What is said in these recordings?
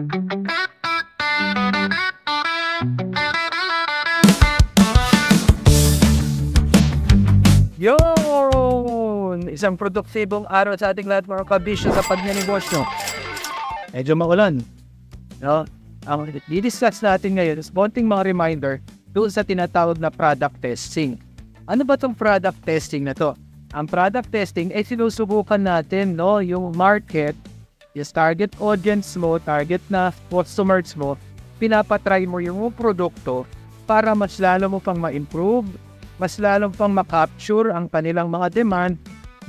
Yun! Isang produktibong araw sa ating lahat mga kabisyo sa pagnanegosyo. Medyo maulan. No? Ang didiscuss natin ngayon is konting mga reminder doon sa tinatawag na product testing. Ano ba tong product testing na to? Ang product testing ay sinusubukan natin no, yung market, yung target audience mo, target na customers mo, pinapatry mo yung produkto para mas lalo mo pang ma-improve, mas lalong pang makapture ang kanilang mga demand,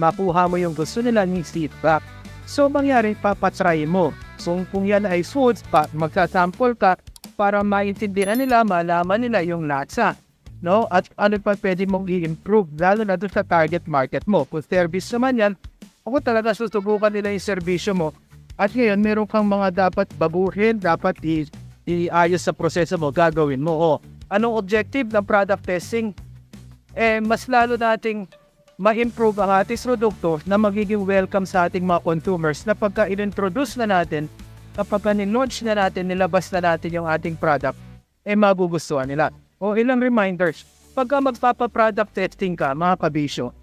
makuha mo yung gusto nila ng feedback. So, mangyari, papatry mo. So, kung yan ay foods, pa, magsasample ka para maintindihan nila, malaman nila yung lasa. No? At ano pa pwede mong i-improve, lalo na doon sa target market mo. Kung service naman yan, ako talaga susubukan nila yung serbisyo mo. At ngayon, meron kang mga dapat baguhin, dapat i- iayos sa proseso mo, gagawin mo. O, anong objective ng product testing? eh mas lalo nating ma-improve ang ating produkto na magiging welcome sa ating mga consumers na pagka in-introduce na natin, kapag ni-launch na natin, nilabas na natin yung ating product, eh magugustuhan nila. O ilang reminders, pagka magpapa-product testing ka, mga kabisyo,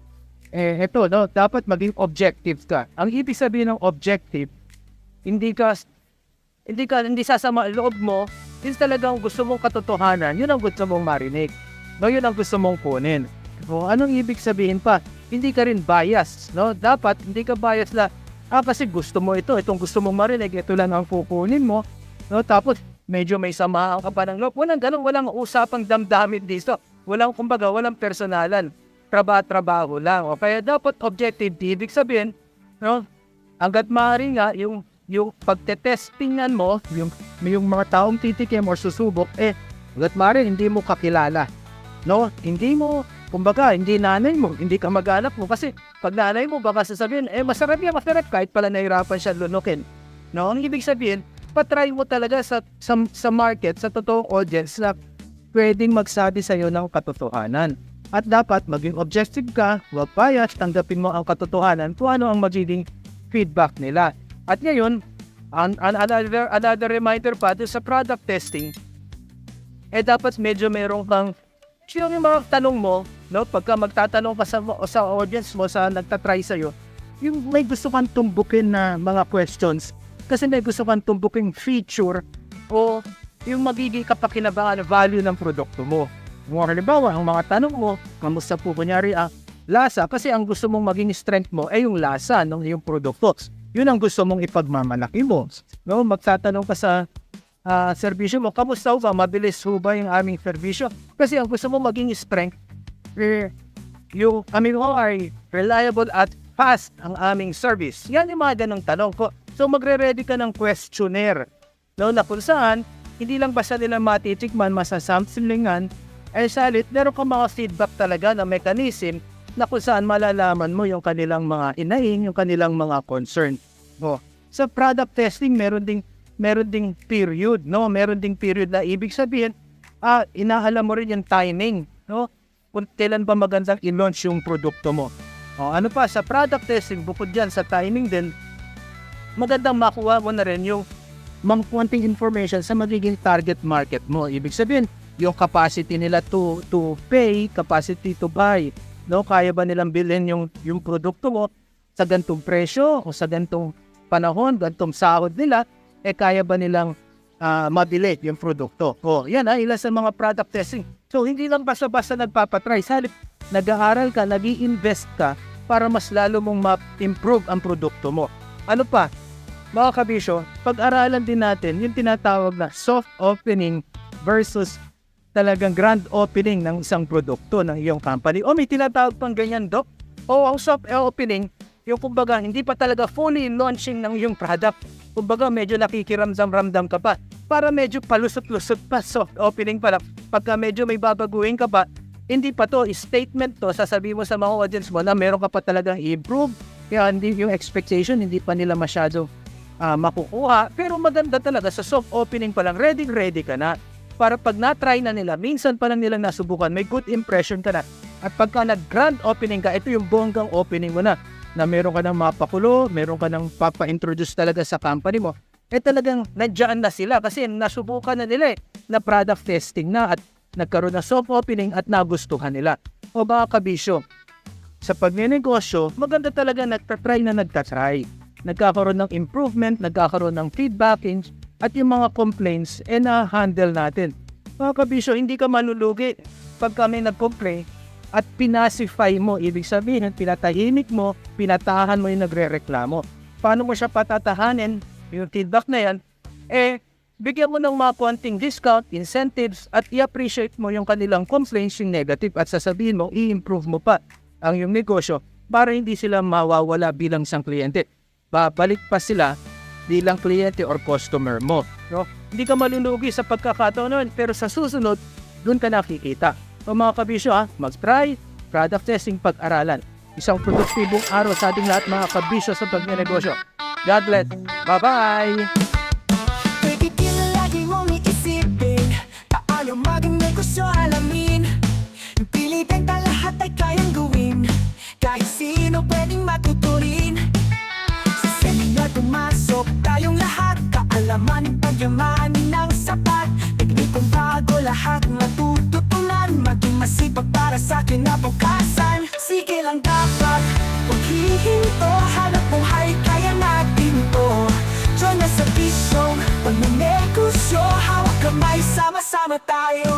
eh ito, no, dapat maging objective ka. Ang ibig sabihin ng objective, hindi ka hindi ka hindi sasama ang loob mo, is talagang gusto mong katotohanan, yun ang gusto mong marinig. No, yun ang gusto mong kunin. O anong ibig sabihin pa? Hindi ka rin bias, no? Dapat hindi ka bias na ah kasi gusto mo ito, itong gusto mong marinig, ito lang ang kukunin mo. No, tapos medyo may samahan ka pa ng loob. Walang ganun, walang usapang damdamin dito. Walang kumbaga, walang personalan. Trabaho-trabaho lang. O kaya dapat objective, ibig sabihin, no? Hanggat maaari nga, yung yung pagtetestingan mo, yung, yung mga taong titikim or susubok, eh, hanggat maaari, hindi mo kakilala. No? Hindi mo, kumbaga, hindi nanay mo, hindi ka mag-anak mo. Kasi pag nanay mo, baka sasabihin, eh, masarap yan, masarap, kahit pala nahirapan siya lunukin. No? Ang ibig sabihin, patry mo talaga sa, sa, sa market, sa totoong audience na pwedeng magsabi sa'yo ng katotohanan. At dapat maging objective ka, huwag bias, tanggapin mo ang katotohanan kung ano ang magiging feedback nila. At ngayon, an, an, another, another reminder pa sa product testing, eh dapat medyo meron kang yung mga tanong mo, no, pagka magtatanong ka sa, sa audience mo, sa nagtatry sa'yo, yung may gusto kang tumbukin na mga questions, kasi may gusto kang tumbukin feature o yung magiging kapakinabangan na value ng produkto mo. Mo halimbawa, ang mga tanong mo, kamusta po? Kunyari ang lasa, kasi ang gusto mong maging strength mo ay yung lasa ng yung produkto. Yun ang gusto mong ipagmamalaki mo. No, magtatanong ka sa ah, serbisyo mo, kamusta ba? Mabilis ho ba yung aming serbisyo? Kasi ang gusto mo maging strength, eh, yung kami mo ay reliable at fast ang aming service. Yan yung mga ganong tanong ko. So magre-ready ka ng questionnaire. No, na kung saan, hindi lang basta nila matitikman, masasamslingan, ay salit, meron kang mga feedback talaga na mechanism na kung saan malalaman mo yung kanilang mga inaing, yung kanilang mga concern. No. Sa product testing, meron ding meron ding period, no? Meron ding period na ibig sabihin, ah, inaalam mo rin yung timing, no? Kung kailan ba magandang i-launch yung produkto mo. O, ano pa, sa product testing, bukod dyan sa timing din, magandang makuha mo na rin yung mga konting information sa magiging target market mo. Ibig sabihin, yung capacity nila to to pay, capacity to buy. No, kaya ba nilang bilhin yung yung produkto mo sa gantong presyo o sa gantong panahon, gantong sahod nila, eh kaya ba nilang ah, mabili yung produkto? O, yan ha, ilan sa mga product testing. So, hindi lang basta-basta nagpapatry. Halip, nag-aaral ka, nag invest ka para mas lalo mong ma-improve ang produkto mo. Ano pa? Mga kabisyo, pag-aralan din natin yung tinatawag na soft opening versus talagang grand opening ng isang produkto ng iyong company. O may tinatawag pang ganyan, Doc. O ang soft opening, yung kumbaga hindi pa talaga fully launching ng iyong product. Kumbaga medyo nakikiramdam-ramdam ka pa. Para medyo palusot-lusot pa soft opening pa lang. Pagka medyo may babaguhin ka pa, hindi pa to, statement to, sasabihin mo sa mga audience mo na meron ka pa talagang i-improve. Kaya hindi yung expectation, hindi pa nila masyado ah, makukuha. Pero maganda talaga sa soft opening pa lang, ready-ready ka na. Para pag na-try na nila, minsan pa lang nilang nasubukan, may good impression ka na. At pagka nag-grand opening ka, ito yung bonggang opening mo na na meron ka ng mapakulo, meron ka ng papa-introduce talaga sa company mo, eh talagang nandiyan na sila kasi nasubukan na nila eh, na product testing na at nagkaroon ng soft opening at nagustuhan nila. O mga kabisyo, sa pagnenegosyo, maganda talaga nagtatry na nagtatry. Nagkakaroon ng improvement, nagkakaroon ng feedback, at yung mga complaints, eh na-handle natin. Mga kabisyo, hindi ka malulugi pag kami nag-complain at pinasify mo. Ibig sabihin, pinatahimik mo, pinatahan mo yung nagre-reklamo. Paano mo siya patatahanin? Yung feedback na yan, eh, bigyan mo ng mga konting discount, incentives, at i-appreciate mo yung kanilang complaints, yung negative, at sasabihin mo, i-improve mo pa ang iyong negosyo para hindi sila mawawala bilang isang kliyente. Babalik pa sila bilang kliyente or customer mo. No? Hindi ka malulugi sa pagkakataon nun, pero sa susunod, doon ka nakikita. So mga kabisyo ha, mag-try, product testing pag-aralan. Isang produktibong araw sa ating lahat mga kabisyo sa pagnenegosyo. God bless. Bye-bye! laman pagyaman ng sapat. Teknikong bago lahat matututulan Maging masipag para sa kinabukasan. Sige lang dapat Huwag hihinto. Hanap buhay kaya natin to. Diyo na sa bisyong Pagnunegosyo Hawak kamay Sama-sama tayo.